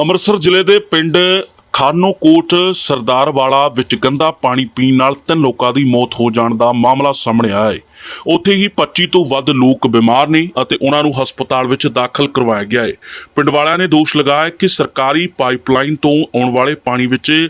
ਅੰਮ੍ਰਿਤਸਰ ਜ਼ਿਲ੍ਹੇ ਦੇ ਪਿੰਡ ਖਾਨੋਕੋਟ ਸਰਦਾਰਵਾਲਾ ਵਿੱਚ ਗੰਦਾ ਪਾਣੀ ਪੀਣ ਨਾਲ ਤਿੰਨ ਲੋਕਾਂ ਦੀ ਮੌਤ ਹੋ ਜਾਣ ਦਾ ਮਾਮਲਾ ਸਾਹਮਣੇ ਆਇਆ ਹੈ। ਉੱਥੇ ਹੀ 25 ਤੋਂ ਵੱਧ ਲੋਕ ਬਿਮਾਰ ਨੇ ਅਤੇ ਉਹਨਾਂ ਨੂੰ ਹਸਪਤਾਲ ਵਿੱਚ ਦਾਖਲ ਕਰਵਾਇਆ ਗਿਆ ਹੈ। ਪਿੰਡ ਵਾਲਿਆਂ ਨੇ ਦੋਸ਼ ਲਗਾਇਆ ਕਿ ਸਰਕਾਰੀ ਪਾਈਪਲਾਈਨ ਤੋਂ ਆਉਣ ਵਾਲੇ ਪਾਣੀ ਵਿੱਚ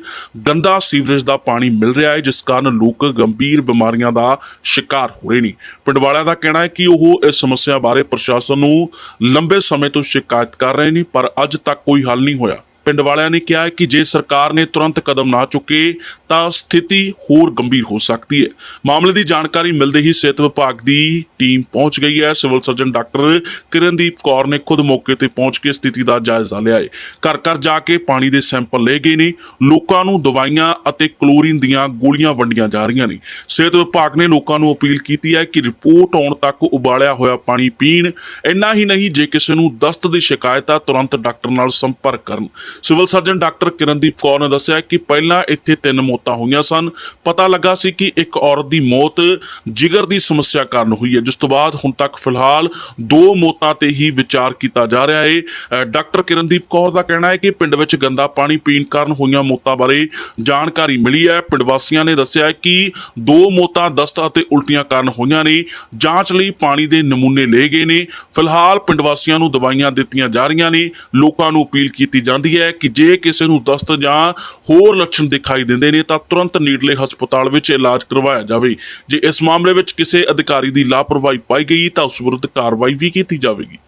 ਗੰਦਾ ਸੀਵਰੇਜ ਦਾ ਪਾਣੀ ਮਿਲ ਰਿਹਾ ਹੈ, ਜਿਸ ਕਾਰਨ ਲੋਕ ਗੰਭੀਰ ਬਿਮਾਰੀਆਂ ਦਾ ਸ਼ਿਕਾਰ ਹੋ ਰਹੇ ਨੇ। ਪਿੰਡ ਵਾਲਿਆਂ ਦਾ ਕਹਿਣਾ ਹੈ ਕਿ ਉਹ ਇਸ ਸਮੱਸਿਆ ਬਾਰੇ ਪ੍ਰਸ਼ਾਸਨ ਨੂੰ ਲੰਬੇ ਸਮੇਂ ਤੋਂ ਸ਼ਿਕਾਇਤ ਕਰ ਰਹੇ ਨੇ, ਪਰ ਅੱਜ ਤੱਕ ਕੋਈ ਹੱਲ ਨਹੀਂ ਹੋਇਆ। ਪਿੰਡ ਵਾਲਿਆਂ ਨੇ ਕਿਹਾ ਕਿ ਜੇ ਸਰਕਾਰ ਨੇ ਤੁਰੰਤ ਕਦਮ ਨਾ ਚੁੱਕੇ, ਤਾਂ ਸਥਿਤੀ ਹੋਰ ਗੰਭੀਰ ਹੋ ਸਕਦੀ ਹੈ। ਮਾਮਲੇ ਦੀ ਜਾਣਕਾਰੀ ਮਿਲਦੇ ਹੀ ਸਿਹਤ ਵਿਭਾਗ ਦੀ ਟੀਮ ਪਹੁੰਚ ਗਈ ਹੈ। Civil surgeon doctor Kirandeep Kaur ਨੇ ਖੁਦ ਮੌਕੇ ਤੇ ਪਹੁੰਚ ਕੇ ਸਥਿਤੀ ਦਾ ਜਾਇਜ਼ਾ ਲਿਆ ਹੈ। ਘਰ ਘਰ ਜਾ ਕੇ ਪਾਣੀ ਦੇ ਸੈਂਪਲ ਲਏ ਗਏ ਨੇ। ਲੋਕਾਂ ਨੂੰ ਦਵਾਈਆਂ ਅਤੇ ਕਲੋਰੀਨ ਦੀਆਂ ਗੋਲੀਆਂ ਵੰਡੀਆਂ ਜਾ ਰਹੀਆਂ ਨੇ। ਸਿਹਤ ਵਿਭਾਗ ਨੇ ਲੋਕਾਂ ਨੂੰ ਅਪੀਲ ਕੀਤੀ ਹੈ ਕਿ ਰਿਪੋਰਟ ਆਉਣ ਤੱਕ ਉਬਾਲਿਆ ਹੋਇਆ ਪਾਣੀ ਪੀਣ। ਇੰਨਾ ਹੀ ਨਹੀਂ, ਜੇ ਕਿਸੇ ਨੂੰ ਦਸਤ ਦੀ ਸ਼ਿਕਾਇਤ ਆ, ਤੁਰੰਤ ਡਾਕਟਰ ਨਾਲ ਸੰਪਰਕ ਕਰਨ। Civil surgeon doctor Kirandeep Kaur ਨੇ ਦੱਸਿਆ ਕਿ ਪਹਿਲਾਂ ਇੱਥੇ ਤਿੰਨ ਮੌਤਾਂ ਹੋਈਆਂ ਸਨ। ਪਤਾ ਲੱਗਾ ਸੀ ਕਿ ਇੱਕ ਔਰਤ ਦੀ ਮੌਤ ਜਿਗਰ ਦੀ ਸਮੱਸਿਆ ਕਾਰਨ ਹੋਈ ਹੈ। ਜਿਸ ਤੋਂ ਬਾਅਦ ਹੁਣ ਤੱਕ ਫਿਲਹਾਲ ਦੋ ਮੌਤਾਂ ਤੇ ਹੀ ਵਿਚਾਰ ਕੀਤਾ ਜਾ ਰਿਹਾ ਹੈ। ਡਾਕਟਰ ਕਿਰਨਦੀਪ ਕੌਰ ਦਾ ਕਹਿਣਾ ਹੈ ਕਿ ਪਿੰਡ ਵਿੱਚ ਗੰਦਾ ਪਾਣੀ ਪੀਣ ਕਾਰਨ ਹੋਈਆਂ ਮੌਤਾਂ ਬਾਰੇ ਜਾਣਕਾਰੀ ਮਿਲੀ ਹੈ। ਪਿੰਡ ਵਾਸੀਆਂ ਨੇ ਦੱਸਿਆ ਕਿ ਦੋ ਮੌਤਾਂ ਦਸਤ ਅਤੇ ਉਲਟੀਆਂ ਕਾਰਨ ਹੋਈਆਂ ਨੇ। ਜਾਂਚ ਲਈ ਪਾਣੀ ਦੇ ਨਮੂਨੇ ਲਏ ਗਏ ਨੇ। ਫਿਲਹਾਲ ਪਿੰਡ ਵਾਸੀਆਂ ਨੂੰ ਦਵਾਈਆਂ ਦਿੱਤੀਆਂ ਜਾ ਰਹੀਆਂ ਨੇ। ਲੋਕਾਂ ਨੂੰ ਅਪੀਲ ਕੀਤੀ ਜਾਂਦੀ ਹੈ ਹੈ ਕਿ ਜੇ ਕਿਸੇ ਨੂੰ ਦਸਤ ਜਾਂ ਹੋਰ ਲੱਛਣ ਦਿਖਾਈ ਦਿੰਦੇ ਨੇ, ਤਾਂ ਤੁਰੰਤ ਨੀਡਲੇ ਹਸਪਤਾਲ ਵਿੱਚ ਇਲਾਜ ਕਰਵਾਇਆ ਜਾਵੇ। ਜੇ ਇਸ ਮਾਮਲੇ ਵਿੱਚ ਕਿਸੇ ਅਧਿਕਾਰੀ ਦੀ ਲਾਪਰਵਾਹੀ ਪਾਈ ਗਈ, ਤਾਂ ਉਸ ਵਿਰੁੱਧ ਕਾਰਵਾਈ ਵੀ ਕੀਤੀ ਜਾਵੇਗੀ।